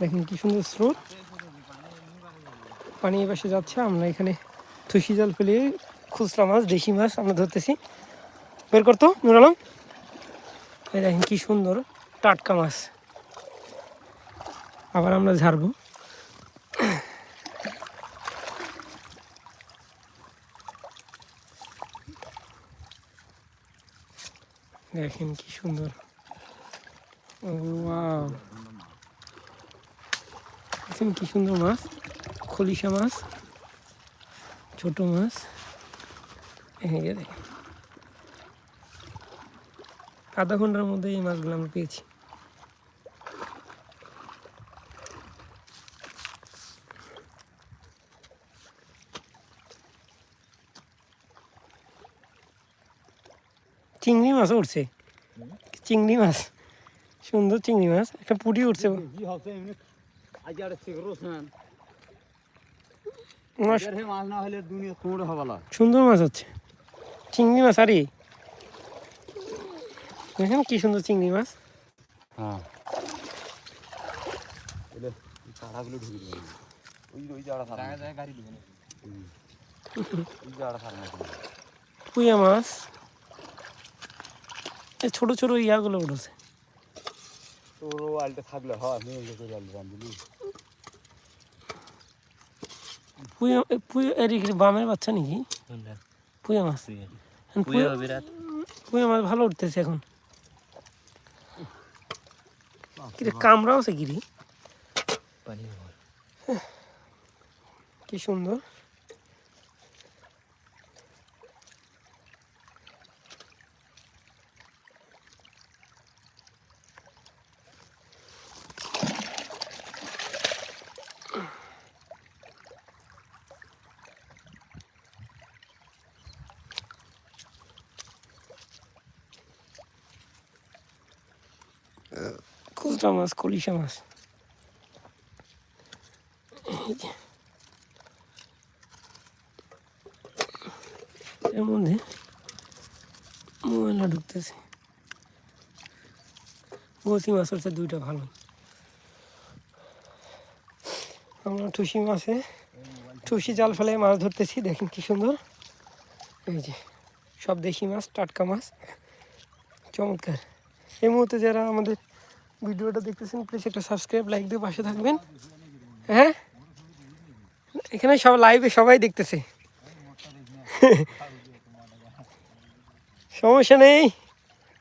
দেখেন কি সুন্দর স্রোত। পানি এ পাশে যাচ্ছে, আমরা এখানে থুসি জাল ফেলে খুচরা মাছ, দেশি মাছ আমরা ধরতেছি। বের করতো নুর আলম। এই দেখেন কি সুন্দর টাটকা মাছ। আবার আমরা ঝাড়বো। দেখেন কি সুন্দর। ওয়াও কি সুন্দর মাছ? খলিশা মাছ ছোট মাছ। এই যে দেখেন। আধা ঘণ্টার মধ্যে এই মাছগুলো আমরা পেয়েছি। চিংড়ি মাছ উঠছে। চিংড়ি মাছ। সুন্দর চিংড়ি মাছ একটা পুটি উঠছে। সুন্দর মাছ হচ্ছে। চিংড়ি মাছ আরে। দেখেন কি সুন্দর চিংড়ি মাছ। হ্যাঁ। পুঁয়া মাছ। এই ছোট ছোট ইয়াগুলো উঠেছে। তোর আলটা থাকলে হয় আমি ওই করে আলটা রান্ধলি পুঁয়া এ পুঁয়া এর কি বামের বাচ্চা নাকি? পুঁয়া মাছ। পুঁয়া। মাছ ভালো উঠতেছে এখন। কিরে কামড়াও আছে গিরি কি সুন্দর। খুচরা মাছ কলিশা মাছ এর মধ্যে ময়লা ঢুকতেছে বসি মাছ হচ্ছে দুইটা ভালো আমরা টুসি মাছে টুসি জাল ফেলে মাছ ধরতেছি, দেখেন কি সুন্দর। এই যে, সব দেশি মাছ, টাটকা মাছ। চমৎকার। এই মুহূর্তে যারা আমাদের ভিডিওটা দেখতেছেন প্লিজ একটা সাবস্ক্রাইব লাইক দিয়ে পাশে থাকবেন। হ্যাঁ? এখানে সব লাইভে সবাই দেখতেছে। সমস্যা নেই।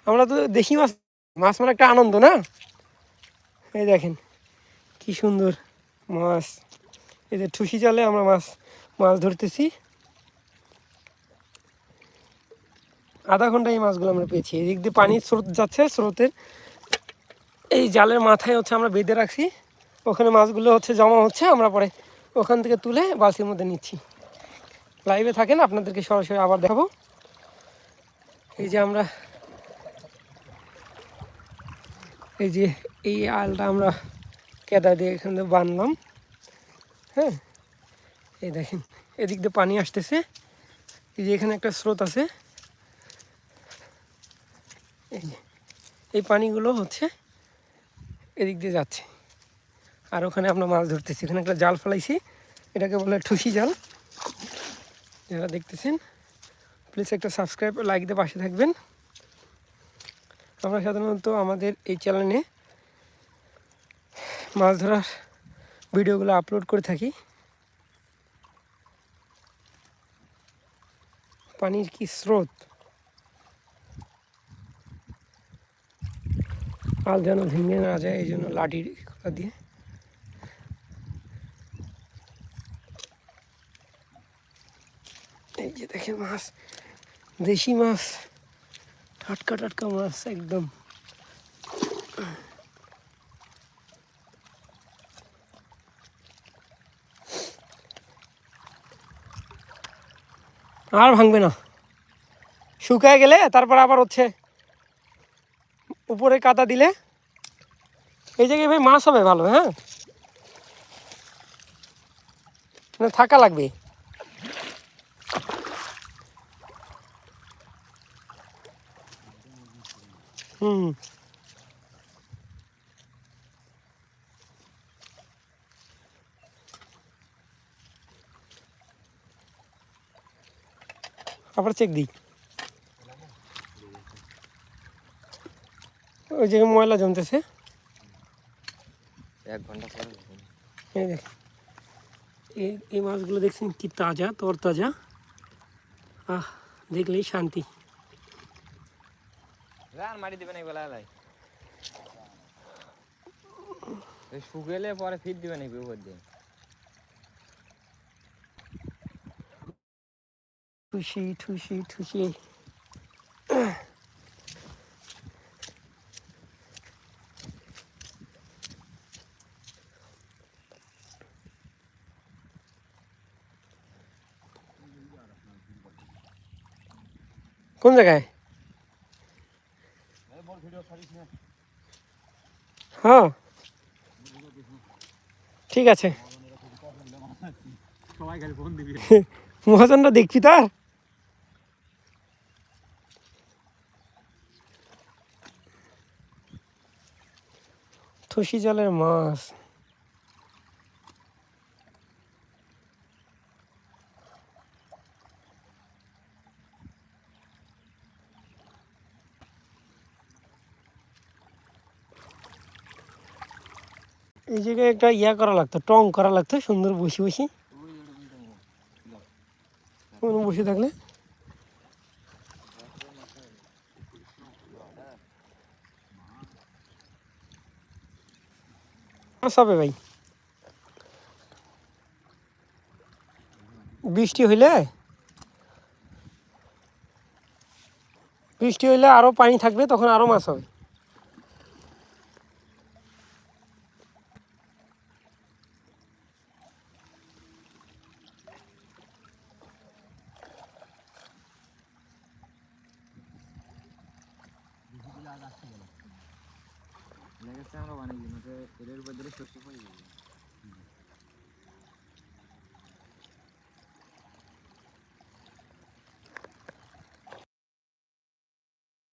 আমরা তো দেখি মাছ মাছ মানে একটা আনন্দ না? এই দেখেন, কি সুন্দর। মাছ, এই যে ঠুসি জালে আমরা মাছ মাছ ধরতেছি। আধা ঘণ্টা এই মাছগুলো আমরা পেয়েছি। এদিক দিয়ে পানির স্রোত যাচ্ছে, স্রোতের এই জালের মাথায় হচ্ছে আমরা বেঁধে রাখছি। ওখানে মাছগুলো হচ্ছে জমা হচ্ছে, আমরা পরে ওখান থেকে তুলে বালতির মধ্যে নিচ্ছি। লাইভে থাকেন, আপনাদেরকে সরাসরি আবার দেখাবো। এই যে আমরা, এই যে এই আলটা আমরা কেদা দিয়ে এখান থেকে বানলাম। হ্যাঁ এই দেখেন, এদিক দিয়ে পানি আসতেছে। এই যে এখানে একটা স্রোত আছে। এই এই পানিগুলো হচ্ছে এদিক দিয়ে যাচ্ছে। আর ওখানে আমরা মাছ ধরতেছি। এখানে একটা জাল ফেলাইছি। এটাকে বলে ঠুসি জাল। যারা দেখতেছেন প্লিজ একটা সাবস্ক্রাইব লাইক দিয়ে পাশে থাকবেন। আমরা সাধারণত আমাদের এই চ্যানেলে মাছ ধরার ভিডিওগুলো আপলোড করে থাকি। পানির কি স্রোত? আল যেন ভেঙে না যায়, এই জন্য করা দিয়ে। এই যে দেখেন মাছ, দেশি মাছ টাটকা টাটকা মাছ, একদম। আর ভাঙবে না। শুকায় গেলে তারপর আবার হচ্ছে উপরে কাদা দিলে এই জায়গায় ভাই মাছ হবে ভালো হ্যাঁ? মানে থাকা লাগবে। হুম। আবার চেক দিই। ওই যে ময়লা জমতেছে। এক ঘণ্টা এই দেখেন। এই এই মাছগুলো দেখছেন কি তাজা তরতাজা। আহ দেখলেই শান্তি। আর মাটি দিবে না বেলা লাই। শুকেলে পরে ফিট দিবে নাকি উপর দিয়ে। ঠুসি ঠুসি ঠুসি। কোন জায়গায়? হ্যাঁ। ঠিক আছে। মহাজনটা দেখবি তার থসি জলের মাছ। এই জায়গায় একটা ইয়া করা লাগতো, টং করা লাগতো, সুন্দর বসে বসে। বসে থাকলে হবে ভাই। বৃষ্টি হইলে? বৃষ্টি হইলে আরও পানি থাকবে তখন আরও মাছ হবে। লেগেছে আমরা বানিয়ে দিই এদের উপর দিলে শস্য পড়ে যাবে